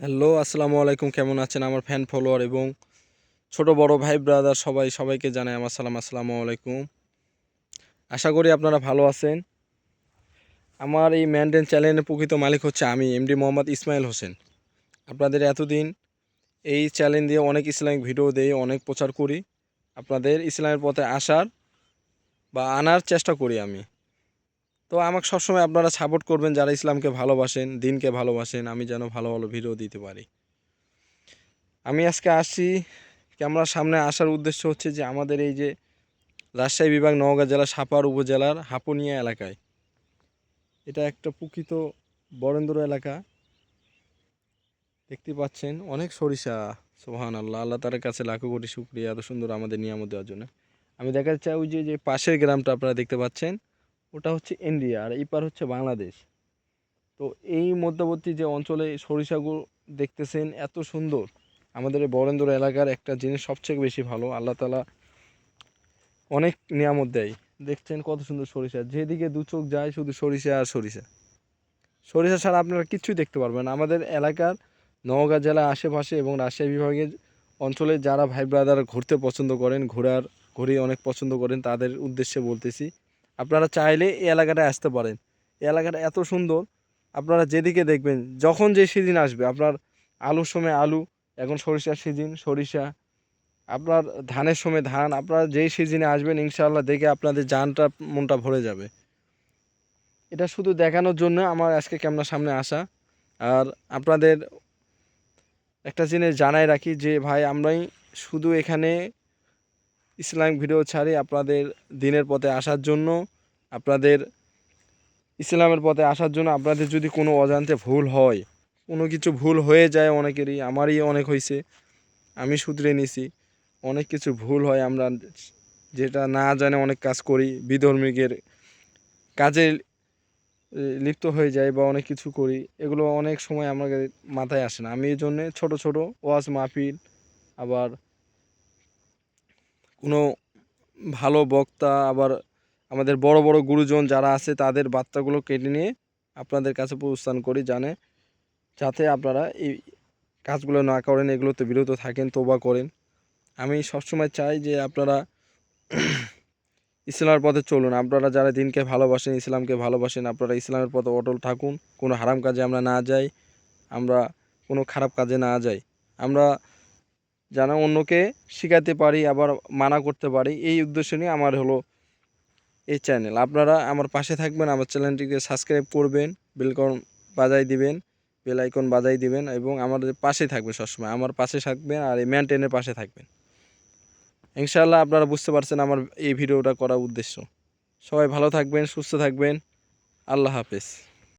Hello, আসসালামু আলাইকুম। কেমন আছেন আমার ফ্যান ফলোয়ার এবং ছোট বড় ভাই ব্রাদার সবাই, সবাইকে জানাই আমার সালাম, আসসালামু আলাইকুম। আশা করি আপনারা ভালো আছেন। আমার এই ম্যানটেন চ্যানেলের প্রকৃত মালিক হচ্ছে আমি এমডি মোহাম্মদ ইসমাইল হোসেন। আপনাদের এতদিন এই চ্যানেল দিয়ে অনেক ইসলামিক ভিডিও দিই, অনেক প্রচার করি। আপনাদের ইসলামের পথে আসার বা আনার চেষ্টা করি আমি। তো আমাকে সবসময় আপনারা সাপোর্ট করবেন, যারা ইসলামকে ভালোবাসেন, দিনকে ভালোবাসেন, আমি যেন ভালো ভালো ভিডিও দিতে পারি। আমি আজকে আসছি, ক্যামেরার সামনে আসার উদ্দেশ্য হচ্ছে যে আমাদের এই যে রাজশাহী বিভাগ নওগাঁ জেলা, সাপার উপজেলার হাপুনিয়া এলাকায়। এটা একটা প্রকৃত বরেন্দ্র এলাকা। দেখতে পাচ্ছেন, অনেক সরিষা সোহান আল্লাহ আল্লাহ তার কাছে লাখো কোটি শুক্রিয়া, এত সুন্দর আমাদের নিয়ামত দেওয়ার জন্য। আমি দেখাতে চাই ওই যে পাশের গ্রামটা আপনারা দেখতে পাচ্ছেন ওটা হচ্ছে ইন্ডিয়া আর এই পার হচ্ছে বাংলাদেশ। তো এই মধ্যবর্তী যে অঞ্চলে সরিষাগুলো দেখতেছেন, এত সুন্দর। আমাদের বরেন্দ্র এলাকার একটা জিনিস সবচেয়ে বেশি ভালো, আল্লাহ তালা অনেক নিয়ামত দেয়। দেখছেন কত সুন্দর সরিষা। যেদিকে দু চোখ যায় শুধু সরিষা আর সরিষা। সরিষা ছাড়া আপনারা কিচ্ছুই দেখতে পারবেন আমাদের এলাকার নওগাঁ জেলা আশেপাশে এবং রাজশাহী বিভাগের অঞ্চলে যারা ভাই ব্রাদার ঘুরতে পছন্দ করেন, ঘোরার, ঘুরে অনেক পছন্দ করেন, তাদের উদ্দেশ্যে বলতেছি আপনারা চাইলে এই এলাকাটায় আসতে পারেন। এই এলাকাটা এত সুন্দর, আপনারা যেদিকে দেখবেন, যখন যে সিজন আসবে, আপনার আলুর সময় আলু, এখন সরিষার সিজন, সরিষা, আপনার ধানের সময় ধান, আপনারা যেই সিজনে আসবেন, ইনশাআল্লাহ দেখে আপনাদের জানটা, মনটা ভরে যাবে। এটা শুধু দেখানোর জন্য আমার আজকে ক্যামেরার সামনে আসা। আর আপনাদের একটা জিনিস জানাই রাখি যে, ভাই, আমরাই শুধু এখানে ইসলামিক ভিডিও ছাড়ি আপনাদের দিনের পথে আসার জন্য, আপনাদের ইসলামের পথে আসার জন্য আপনাদের যদি কোনো অজান্তে ভুল হয়, কোনো কিছু ভুল হয়ে যায় অনেকেরই, আমারই অনেক হয়েছে আমি শুধরে নিছি, অনেক কিছু ভুল হয় আমরা যেটা না জানে অনেক কাজ করি বিধর্মীকের কাজে লিপ্ত হয়ে যায় বা অনেক কিছু করি, এগুলো অনেক সময় আমাদের মাথায় আসে না। আমি এই জন্যে ছোটো ছোটো ওয়াজ মাহফিল, আবার কোনো ভালো বক্তা, আবার আমাদের বড় বড় গুরুজন যারা আছে, তাদের বার্তাগুলো কেটে নিয়ে আপনাদের কাছে প্রস্থান করি জানে, যাতে আপনারা এই কাজগুলো না করেন, এগুলোতে বিরত থাকেন তোবা করেন। আমি সবসময় চাই যে আপনারা ইসলামের পথে চলুন। আপনারা যারা দিনকে ভালোবাসেন, ইসলামকে ভালোবাসেন, আপনারা ইসলামের পথে অটল থাকুন। কোনো হারাম কাজে আমরা না যাই, আমরা কোনো খারাপ কাজে না যাই। আমরা যেন অন্যকে শেখাতে পারি, আবার মানা করতে পারি। এই উদ্দেশ্য নিয়ে আমার হলো এই চ্যানেল আপনারা আমার পাশে থাকবেন, আমার চ্যানেলটিকে সাবস্ক্রাইব করবেন বেলকন বাজাই দিবেন বেল আইকন বাজাই দিবেন এবং আমাদের পাশে থাকবে সবসময়। আমার পাশে থাকবেন আর এই মেনটেনের পাশে থাকবেন। ইনশাআল্লাহ আপনারা বুঝতে পারছেন আমার এই ভিডিওটা করার উদ্দেশ্য। সবাই ভালো থাকবেন, সুস্থ থাকবেন। আল্লাহ হাফেজ।